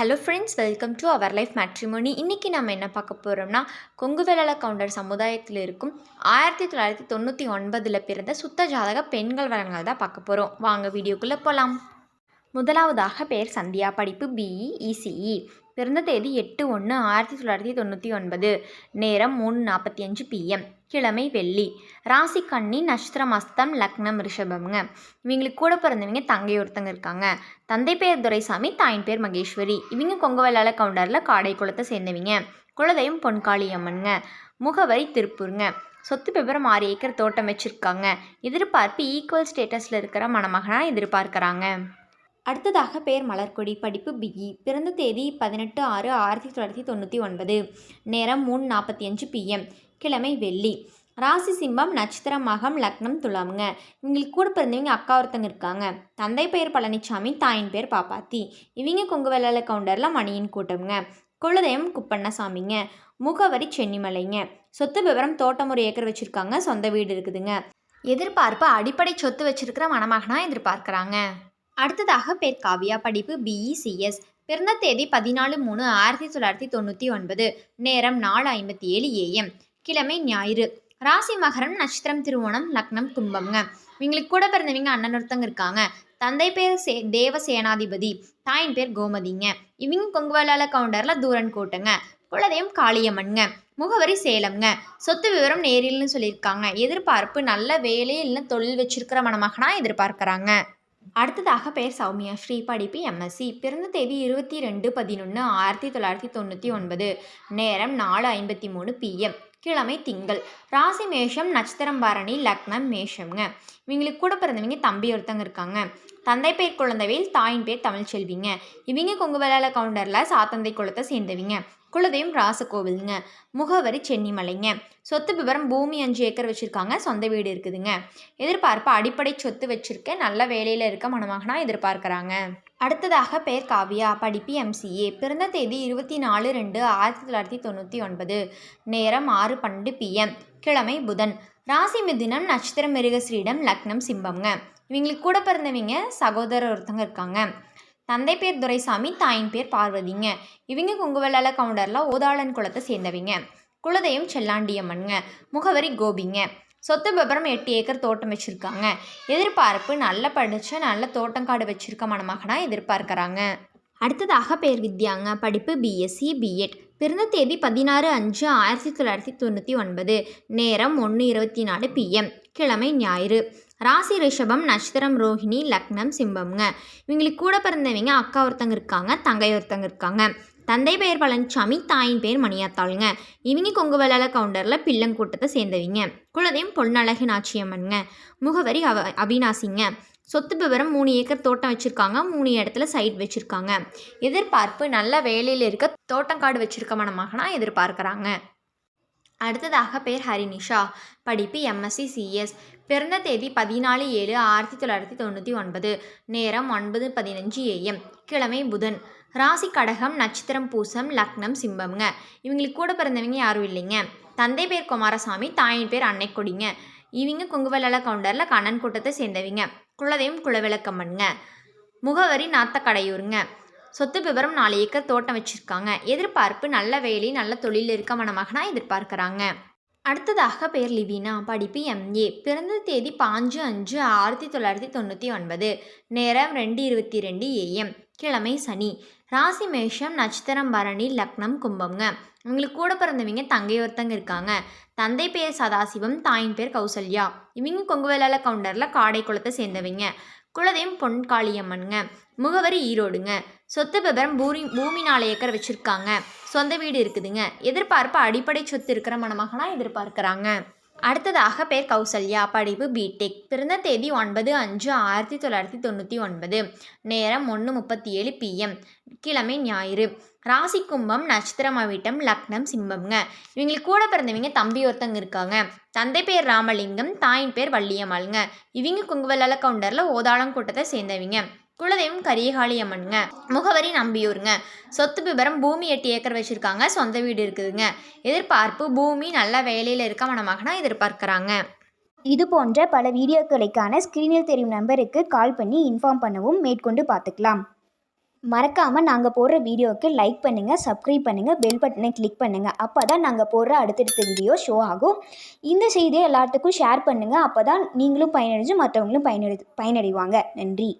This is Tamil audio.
Hello friends welcome to our life matrimony இன்றைக்கி நம்ம என்ன பார்க்க போகிறோம்னா கொங்கு வேளாள கவுண்டர் சமுதாயத்தில் இருக்கும் ஆயிரத்தி தொள்ளாயிரத்தி தொண்ணூற்றி ஒன்பதில் பிறந்த சுத்த ஜாதக பெண்கள் வளங்கள் தான் பார்க்க போகிறோம் வாங்க வீடியோக்குள்ளே போகலாம் முதலாவதாக பேர் சந்தியா படிப்பு பிஇ இசிஇ பிறந்த தேதி எட்டு ஒன்று ஆயிரத்தி தொள்ளாயிரத்தி தொண்ணூற்றி ஒன்பது. நேரம் மூணு நாற்பத்தி அஞ்சு பிஎம் கிழமை வெள்ளி. ராசி கண்ணி நட்சத்திரம் அஸ்தம் லக்னம் ரிஷபம்ங்க. இவங்களுக்கு கூட பிறந்தவங்க தங்கை ஒருத்தங்க இருக்காங்க. தந்தை பேர் துரைசாமி தாயின் பேர் மகேஸ்வரி. இவங்க கொங்கவல்லால கவுண்டரில் காடை குளத்தை சேர்ந்தவங்க. குலதெய்வம் பொன்காளி அம்மனுங்க. முகவரி திருப்பூருங்க. சொத்து விவரம் ஆறு ஏக்கர் தோட்டம் வச்சுருக்காங்க. எதிர்பார்ப்பு ஈக்குவல் ஸ்டேட்டஸில் இருக்கிற மணமகனாக எதிர்பார்க்குறாங்க. அடுத்ததாக பெயர் மலர்கொடி படிப்பு பிஇ பிறந்த தேதி பதினெட்டு ஆறு ஆயிரத்தி தொள்ளாயிரத்தி தொண்ணூற்றி ஒன்பது. நேரம் மூணு நாற்பத்தி அஞ்சு பிஎம் கிழமை வெள்ளி. ராசி சிம்பம் நட்சத்திரம் மகம் லக்னம் துலாமுங்க. இவங்களுக்கு கூட பிறந்தவங்க அக்கா ஒருத்தங்க இருக்காங்க. தந்தை பெயர் பழனிசாமி தாயின் பேர் பாப்பாத்தி. இவங்க கொங்கு வெள்ளாள கவுண்டரில் மணியின் கூட்டம்ங்க. குலதெய்வம் குப்பண்ணசாமிங்க. முகவரி சென்னிமலைங்க. சொத்து விவரம் தோட்டம் ஒரு ஏக்கர் வச்சுருக்காங்க. சொந்த வீடு இருக்குதுங்க. எதிர்பார்ப்பு அடிப்படை சொத்து வச்சிருக்கிற மணமகனாக எதிர்பார்க்குறாங்க. அடுத்ததாக பேர் காவியா படிப்பு பிஇசிஎஸ் பிறந்த தேதி பதினாலு மூணு ஆயிரத்தி தொள்ளாயிரத்தி தொண்ணூற்றி ஒன்பது. நேரம் நாலு ஐம்பத்தி ஏழு ஏஎம் கிழமை ஞாயிறு. ராசி மகரம் நட்சத்திரம் திருவோணம் லக்னம் கும்பம்ங்க. இவங்களுக்கு கூட பிறந்தவங்க அண்ணன் ஒருத்தங்க இருக்காங்க. தந்தை பேர் சே தேவ சேனாதிபதி. தாயின் பேர் கோமதிங்க. இவங்க கொங்குவலால கவுண்டரில் தூரன் கோட்டுங்க. குலதெய்வம் காளியம்மன்ங்க. முகவரி சேலம்ங்க. சொத்து விவரம் நேரில்னு சொல்லியிருக்காங்க. எதிர்பார்ப்பு நல்ல வேலை இல்லை தொழில் வச்சிருக்கிற மணமகனாக எதிர்பார்க்குறாங்க. அடுத்ததாக பெயர் சௌமியா. ஸ்ரீ படிப்பு எம்எஸ்சி பிறந்த தேதி இருபத்தி ரெண்டு பதினொன்று ஆயிரத்தி தொள்ளாயிரத்தி தொண்ணூற்றி ஒன்பது. நேரம் நாலு ஐம்பத்தி மூணு பிஎம் கிழமை திங்கள். ராசி மேஷம் நட்சத்திரம் பரணி லக்னம் மேஷம்ங்க. இவங்களுக்கு கூட பிறந்தவங்க தம்பி ஒருத்தங்க இருக்காங்க. தந்தை பேர் குழந்தைவேல் தாயின் பேர் தமிழ்ச்செல்விங்க இவங்க கொங்குவலாள கவுண்டரில் சாத்தந்தை குளத்தை சேர்ந்தவங்க. குலதெய்வம் ராசகோவிலுங்க முகவரி சென்னிமலைங்க. சொத்து விவரம் பூமி அஞ்சு ஏக்கர் வச்சுருக்காங்க. சொந்த வீடு இருக்குதுங்க. எதிர்பார்ப்பு அடிப்படை சொத்து வச்சுருக்க நல்ல வேலையில் இருக்க மணமகனா எதிர்பார்க்குறாங்க. அடுத்ததாக பெயர் காவியா. படிப்பு எம்சிஏ பிறந்த தேதி இருபத்தி நாலு ரெண்டு ஆயிரத்தி தொள்ளாயிரத்தி தொண்ணூற்றி ஒன்பது. நேரம் ஆறு பன்னெண்டு பிஎம் கிழமை புதன். ராசி மிதினம் நட்சத்திரம் மிருகஸ்ரீடம் லக்னம் சிம்பம்ங்க. இவங்களுக்கு கூட பிறந்தவங்க சகோதரர் ஒருத்தங்க இருக்காங்க. தந்தை பேர் துரைசாமி தாயின் பேர் பார்வதிங்க. இவங்க குங்குவல்லால கவுண்டரில் ஓதாளன் குளத்தை சேர்ந்தவங்க. குலதெய்வம் செல்லாண்டியம்மனுங்க. முகவரி கோபிங்க. சொத்து விபரம் எட்டு ஏக்கர் தோட்டம் வச்சுருக்காங்க. எதிர்பார்ப்பு நல்ல படித்த நல்ல தோட்டங்காடு வச்சுருக்க மணமகனாக எதிர்பார்க்குறாங்க. அடுத்ததாக பேர் வித்யாங்க. படிப்பு பிஎஸ்சி பிஎட் பிறந்த தேதி பதினாறு அஞ்சு ஆயிரத்தி தொள்ளாயிரத்தி தொண்ணூற்றி ஒன்பது. நேரம் ஒன்று இருபத்தி நாலு பிஎம் கிழமை ஞாயிறு. ராசி ரிஷபம் நட்சத்திரம் ரோஹிணி லக்னம் சிம்பம்ங்க. இவங்களுக்கு கூட பிறந்தவங்க அக்கா ஒருத்தங்க இருக்காங்க தங்கை ஒருத்தங்க இருக்காங்க. தந்தை பெயர் பழனிசாமி தாயின் பேர் மணியாத்தாளுங்க. இவங்க கொங்கு வேளாள கவுண்டரில் பிள்ளங்கூட்டத்தை சேர்ந்தவங்க. குலதெய்வம் பொன்னழகு நாச்சியம்மனுங்க முகவரி அவ அவினாசிங்க. சொத்து விவரம் மூணு ஏக்கர் தோட்டம் வச்சுருக்காங்க. மூணு இடத்துல சைட் வச்சுருக்காங்க. எதிர்பார்ப்பு நல்ல வேலையில் இருக்க தோட்டங்காடு வச்சுருக்க மனமாகனா எதிர்பார்க்குறாங்க. அடுத்ததாக பேர் ஹரினிஷா. படிப்பு எம்எஸ்சி சிஎஸ் பிறந்த தேதி பதினாலு ஏழு ஆயிரத்தி தொள்ளாயிரத்தி தொண்ணூற்றி ஒன்பது. நேரம் ஒன்பது பதினஞ்சு ஏஎம் கிழமை புதன். ராசி கடகம் நட்சத்திரம் பூசம் லக்னம் சிம்பம்ங்க. இவங்களுக்கு கூட பிறந்தவங்க யாரும் இல்லைங்க. தந்தை பேர் குமாரசாமி தாயின் பேர் அன்னைக்கொடிங்க. இவங்க குங்குவலால கவுண்டரில் கண்ணன் கூட்டத்தை சேர்ந்தவங்க. குலதெய்வம் குலவிளக்கம்மனுங்க முகவரி நாத்தக்கடையூருங்க. சொத்து விவரம் நாலு ஏக்கர் தோட்டம் வச்சுருக்காங்க. எதிர்பார்ப்பு நல்ல வேலை நல்ல தொழில் இருக்க மணமகனாக எதிர்பார்க்குறாங்க. அடுத்ததாக பேர் லிவினா. படிப்பு எம்ஏ பிறந்த தேதி பாஞ்சு அஞ்சு ஆயிரத்தி தொள்ளாயிரத்தி தொண்ணூற்றி ஒன்பது. நேரம் ரெண்டு இருபத்தி ரெண்டு ஏஎம் கிழமை சனி. ராசி மேஷம் நட்சத்திரம் பரணி லக்னம் கும்பம்ங்க இவங்களுக்கு கூட பிறந்தவங்க தங்கை ஒருத்தங்க இருக்காங்க. தந்தை பேர் சதாசிவம் தாயின் பேர் கௌசல்யா. இவங்க கொங்குவேலால கவுண்டரில் காடை குளத்தை சேர்ந்தவங்க. குலதெய்வம் பொன்காளியம்மனுங்க முகவரி ஈரோடுங்க சொத்து விபரம் பூமி பூமி நாலு ஏக்கர் வச்சுருக்காங்க. சொந்த வீடு இருக்குதுங்க. எதிர்பார்ப்பு அடிப்படை சொத்து இருக்கிற மணமகனாக எதிர்பார்க்குறாங்க. அடுத்ததாக பேர் கௌசல்யா. படிப்பு பிடெக் பிறந்த தேதி ஒன்பது அஞ்சு ஆயிரத்தி தொள்ளாயிரத்தி தொண்ணூற்றி ஒன்பது. நேரம் ஒன்று முப்பத்தி ஏழு பிஎம் கிழமை ஞாயிறு. ராசி கும்பம் நட்சத்திரம் அவிட்டம் லக்னம் சிம்பம்ங்க இவங்களுக்கு கூட பிறந்தவங்க தம்பி ஒருத்தங்க இருக்காங்க. தந்தை பேர் ராமலிங்கம் தாயின் பேர் வள்ளியம்மாளுங்க. இவங்க குங்குவல்லால கவுண்டரில் ஓதாளம் கூட்டத்தை சேர்ந்தவங்க. குலதெய்வம் கரியகாளி அம்மனுங்க முகவரி நம்பியூருங்க. சொத்து விபரம் பூமி எட்டு ஏக்கர் வச்சுருக்காங்க. சொந்த வீடு இருக்குதுங்க. எதிர்பார்ப்பு பூமி நல்ல வேலையில் இருக்க மணமகனா எதிர்பார்க்குறாங்க. இது போன்ற பல வீடியோக்களுக்கான ஸ்க்ரீனில் தெரியும் நம்பருக்கு கால் பண்ணி இன்ஃபார்ம் பண்ணவும் மேற்கொண்டு பார்த்துக்கலாம். மறக்காமல் நாங்கள் போடுற வீடியோவுக்கு லைக் பண்ணுங்கள் சப்ஸ்கிரைப் பண்ணுங்கள் பெல் பட்டனை கிளிக் பண்ணுங்கள் அப்போ தான் நாங்கள் போடுற அடுத்தடுத்த வீடியோ ஷோ ஆகும். இந்த செய்தியை எல்லாத்துக்கும் ஷேர் பண்ணுங்கள் அப்போ தான் நீங்களும் பயனடைஞ்சு மற்றவங்களும் பயனடை பயனடைவாங்க. நன்றி.